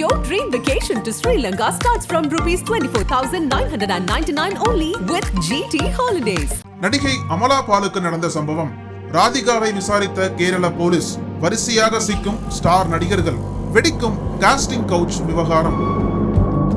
Your dream vacation to Sri Lanka starts from rupees 24,999 only with GT Holidays. நடிகை அமலா பாலுக்கு நடந்த சம்பவம். ராதிகாவை விசாரித்த கேரள போலீஸ் வரிசையாக சிக்கும் ஸ்டார் நடிகர்கள் வெடிக்கும் காஸ்டிங் கவுச் விவகாரம்.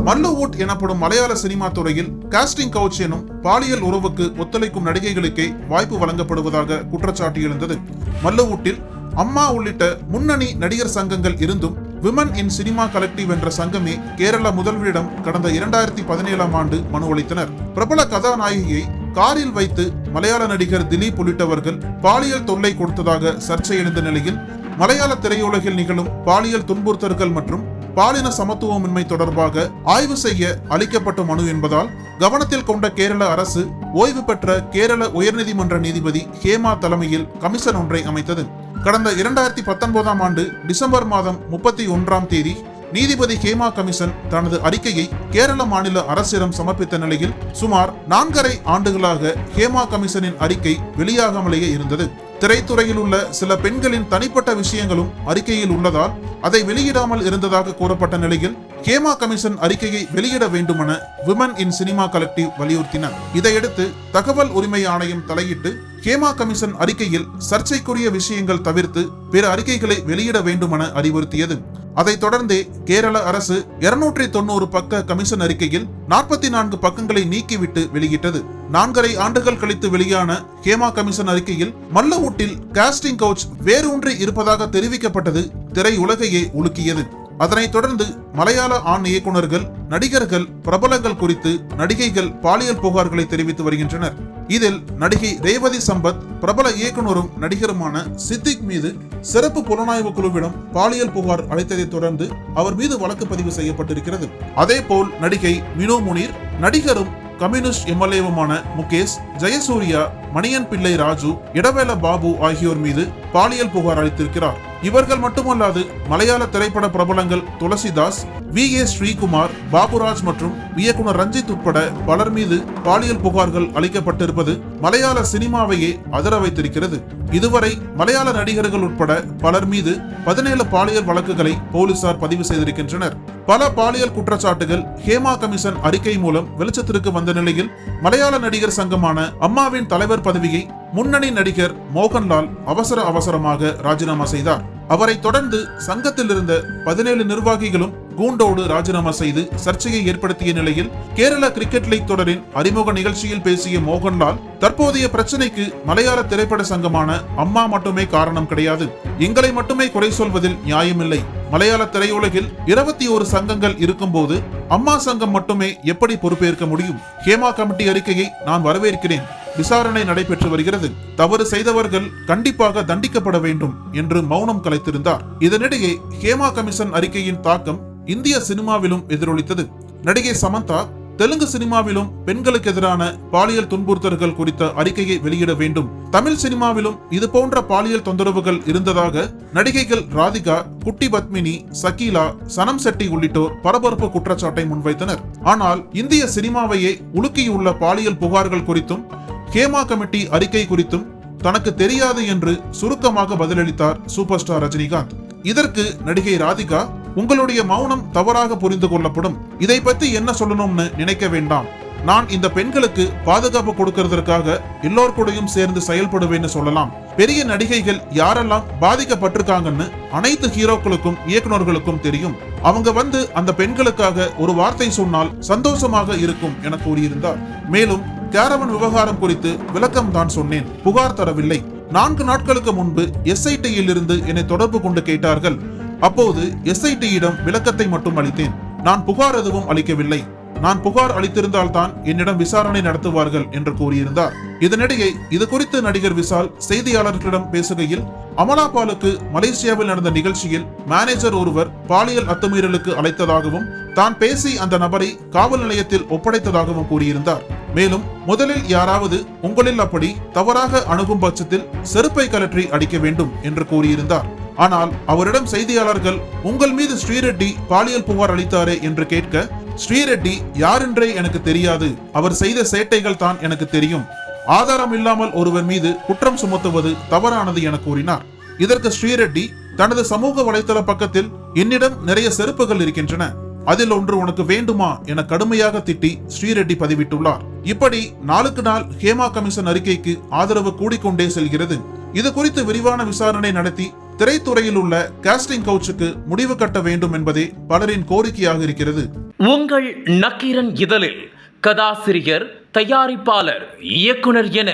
மல்லுவுட் எனப்படும் மலையாள சினிமா துறையில் காஸ்டிங் கவுச் எனும் பாலியல் உறவுக்கு ஒத்துழைக்கும் நடிகைகளுக்கே வாய்ப்பு வழங்கப்படுவதாக குற்றச்சாட்டு எழுந்தது. மல்லுவுட்டில் அம்மா உள்ளிட்ட முன்னணி நடிகர் சங்கங்கள் இருந்தும் விமன் இன் சினிமா கலெக்டிவ் என்ற சங்கமே கேரள முதல்வரிடம் கடந்த இரண்டாயிரத்தி பதினேழாம் ஆண்டு மனு அளித்தனர். பிரபல கதாநாயகியை காரில் வைத்து மலையாள நடிகர் திலீப் உள்ளிட்டவர்கள் பாலியல் தொல்லை கொடுத்ததாக சர்ச்சை எழுந்த நிலையில் மலையாள திரையுலகில் நிகழும் பாலியல் துன்புறுத்தல்கள் மற்றும் பாலின சமத்துவமின்மை தொடர்பாக ஆய்வு செய்ய அளிக்கப்பட்ட மனு என்பதால் கவனத்தில் கொண்ட கேரள அரசு ஓய்வு பெற்ற கேரள உயர்நீதிமன்ற நீதிபதி ஹேமா தலைமையில் கமிஷன் ஒன்றை அமைத்தது. கடந்த இரண்டாயிரத்தி பத்தொன்பதாம் ஆண்டு டிசம்பர் மாதம் முப்பத்தி ஒன்றாம் தேதி நீதிபதி ஹேமா கமிஷன் தனது அறிக்கையை கேரள மாநில அரசிடம் சமர்ப்பித்த நிலையில் சுமார் நான்கரை ஆண்டுகளாக ஹேமா கமிஷனின் அறிக்கை வெளியாகாமலேயே இருந்தது. திரைத்துறையில் உள்ள சில பெண்களின் தனிப்பட்ட விஷயங்களும் அறிக்கையில் உள்ளதால் அதை வெளியிடாமல் இருந்ததாக கூறப்பட்ட நிலையில் ஹேமா கமிஷன் அறிக்கையை வெளியிட வேண்டுமென விமன் இன் சினிமா கலெக்டிவ் வலியுறுத்தினர். இதையடுத்து தகவல் உரிமை ஆணையம் தலையிட்டு ஹேமா கமிஷன் அறிக்கையில் சர்ச்சைக்குரிய விஷயங்கள் தவிர்த்து பிற அறிக்கைகளை வெளியிட வேண்டுமென அறிவுறுத்தியது. அதைத் தொடர்ந்தே கேரள அரசு இருநூற்றி தொண்ணூறு பக்க கமிஷன் அறிக்கையில் நாற்பத்தி நான்கு பக்கங்களை நீக்கிவிட்டு வெளியிட்டது. நான்கரை ஆண்டுகள் கழித்து வெளியான ஹேமா கமிஷன் அறிக்கையில் மல்லவுட்டில் காஸ்டிங் கவுச் வேரூன்றி இருப்பதாக தெரிவிக்கப்பட்டது திரையுலகையே உலுக்கியது. அதனைத் தொடர்ந்து மலையாள ஆண் இயக்குனர்கள் நடிகர்கள் பிரபலங்கள் குறித்து நடிகைகள் பாலியல் புகார்களை தெரிவித்து வருகின்றனர். இதில் நடிகை ரேவதி சம்பத் பிரபல இயக்குனரும் நடிகருமான சித்திக் மீது சிறப்பு புலனாய்வு குழுவிடம் பாலியல் புகார் அளித்ததைத் தொடர்ந்து அவர் மீது வழக்கு பதிவு செய்யப்பட்டிருக்கிறது. அதேபோல் நடிகை மினோ முனீர் நடிகரும் கம்யூனிஸ்ட் எம்எல்ஏவுமான முகேஷ் ஜெயசூர்யா மணியன் பிள்ளை ராஜு இடவேல பாபு ஆகியோர் மீது பாலியல் புகார் அளித்திருக்கிறார். இவர்கள் மட்டுமல்லாது மலையாள திரைப்பட பிரபலங்கள் துளசிதாஸ் வி. ஏ. ஸ்ரீகுமார் பாபுராஜ் மற்றும் இயக்குனர் ரஞ்சித் உட்பட பலர் மீது பாலியல் புகார்கள் அளிக்கப்பட்டிருப்பது மலையாள சினிமாவையே அதர வைத்திருக்கிறது. இதுவரை மலையாள நடிகர்கள் உட்பட பலர் மீது பதினேழு பாலியல் வழக்குகளை போலீசார் பதிவு செய்திருக்கின்றனர். பல பாலியல் குற்றச்சாட்டுகள் ஹேமா கமிஷன் அறிக்கை மூலம் வெளிச்சத்திற்கு வந்த நிலையில் மலையாள நடிகர் சங்கமான அம்மாவின் தலைவர் பதவியை முன்னணி நடிகர் மோகன்லால் அவசர அவசரமாக ராஜினாமா செய்தார். அவரை தொடர்ந்து சங்கத்தில் இருந்த பதினேழு நிர்வாகிகளும் கூண்டோடு ராஜினாமா செய்து சர்ச்சையை ஏற்படுத்திய நிலையில் கேரள கிரிக்கெட் லீக் தொடரின் அறிமுக நிகழ்ச்சியில் பேசிய மோகன்லால் தற்போதைய பிரச்சனைக்கு மலையாள திரைப்பட சங்கமான அம்மா மட்டுமே காரணம் கிடையாது. எங்களை மட்டுமே குறை சொல்வதில் நியாயமில்லை மலையாள திரையுலகில் இருபத்தி ஒரு சங்கங்கள் இருக்கும்போது அம்மா சங்கம் மட்டுமே எப்படி பொறுப்பேற்க முடியும்? ஹேமா கமிட்டி அறிக்கையை நான் வரவேற்கிறேன். விசாரணை நடைபெற்று வருகிறது. தவறு செய்தவர்கள் கண்டிப்பாக தண்டிக்கப்பட வேண்டும் என்று மௌனம் கலைத்திருந்தார். இதனிடையே ஹேமா கமிஷன் அறிக்கையின் தாக்கம் இந்திய சினிமாவிலும் எதிரொலித்தது. நடிகை சமந்தா தெலுங்கு சினிமாவிலும் பெண்களுக்கு எதிரான பாலியல் துன்புறுத்தல்கள் குறித்த அறிக்கையை வெளியிட வேண்டும். தமிழ் சினிமாவிலும் இது போன்ற பாலியல் தொந்தரவுகள் இருந்ததாக நடிகைகள் ராதிகா குட்டி பத்மினி சகீலா சனம் செட்டி உள்ளிட்டோர் பரபரப்பு குற்றச்சாட்டை முன்வைத்தனர். ஆனால் இந்திய சினிமாவையே உலுக்கியுள்ள பாலியல் புகார்கள் குறித்தும் ஹேமா கமிட்டி அறிக்கை குறித்தும் தனக்கு தெரியாது என்று சுருக்கமாக பதிலளித்தார் சூப்பர் ஸ்டார் ரஜினிகாந்த். இதற்கு நடிகை ராதிகா உங்களுடைய மௌனம் தவறாக புரிந்து கொள்ளப்படும். இதை பத்தி என்ன சொல்லணும்னு நினைக்க வேண்டாம். நான் இந்த பெண்களுக்கு பாதுகாப்பு கொடுக்கறதற்காக எல்லோர் கூடயும் சேர்ந்து செயல்படுவேன்னு சொல்லலாம். பெரிய நடிகைகள் யாரெல்லாம் பாதிக்கப்பட்டிருக்காங்கன்னு அனைத்து ஹீரோக்களுக்கும் இயக்குனர்களுக்கும் தெரியும். அவங்க வந்து அந்த பெண்களுக்காக ஒரு வார்த்தை சொன்னால் சந்தோஷமாக இருக்கும் என கூறியிருந்தார். மேலும் கேரவன் விவகாரம் குறித்து விளக்கம் தான் சொன்னேன். புகார் தரவில்லை. நான்கு நாட்களுக்கு முன்பு எஸ்ஐடியில் இருந்து என்னை தொடர்பு கொண்டு கேட்டார்கள். அப்போது எஸ்ஐடியிடம் விளக்கத்தை மட்டும் அளித்தேன். நான் புகார் எதுவும் அளிக்கவில்லை. நான் புகார் அளித்திருந்தால்தான் என்னிடம் விசாரணை நடத்துவார்கள் என்று கூறியிருந்தார். இதனிடையே இது குறித்து நடிகர் விசால் செய்தியாளர்களிடம் பேசுகையில் அமலா பாலுக்கு மலேசியாவில் நடந்த நிகழ்ச்சியில் மேனேஜர் ஒருவர் பாலியல் அத்துமீறலுக்கு அழைத்ததாகவும் தான் பேசி அந்த நபரை காவல் நிலையத்தில் ஒப்படைத்ததாகவும் கூறியிருந்தார். மேலும் முதலில் யாராவது உங்களில் அப்படி தவறாக அணுகும் பட்சத்தில் செருப்பை கலற்றி அடிக்க வேண்டும் என்று கூறியிருந்தார். ஆனால் அவரிடம் செய்தியாளர்கள் உங்கள் மீது ஸ்ரீரெட்டி பாலியல் புகார் அளித்தாரே என்று கேட்க ஸ்ரீரெட்டி யாரென்றே எனக்கு தெரியாது. அவர் செய்த சேட்டைகள் தான் எனக்கு தெரியும். ஆதாரம் இல்லாமல் ஒருவர் மீது குற்றம் சுமத்துவது தவறானது என கூறினார். இதற்கு ஸ்ரீரெட்டி தனது சமூக வலைதள பக்கத்தில் என்னிடம் நிறைய செருப்புகள் இருக்கின்றன. அதில் ஒன்று உனக்கு வேண்டுமா என கடுமையாக திட்டி ஸ்ரீரெட்டி பதிவிட்டுள்ளார். இப்படி நாளுக்கு நாள் ஹேமா கமிஷன் அறிக்கைக்கு ஆதரவு கூடிக்கொண்டே செல்கிறது. இது குறித்து விரிவான விசாரணை நடத்தி திரைத்துறையில் உள்ள காஸ்டிங் கவுச்சுக்கு முடிவு கட்ட வேண்டும் என்பதே பலரின் கோரிக்கையாக இருக்கிறது. உங்கள் நக்கீரன் இதழில் கதாசிரியர் தயாரிப்பாளர் இயக்குனர் என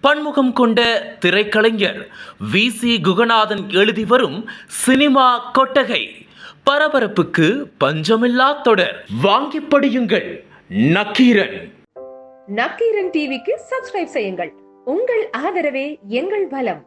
பன்முகம் கொண்ட திரைக்கலைஞர் வி. சி. குகநாதன் எழுதி வரும் சினிமா கொட்டகை பரபரப்புக்கு பஞ்சமில்லா தொடர். வாங்கி படியுங்கள் நக்கீரன். நக்கீரன் டிவிக்கு சப்ஸ்கிரைப் செய்யுங்கள். உங்கள் ஆதரவே எங்கள் பலம்.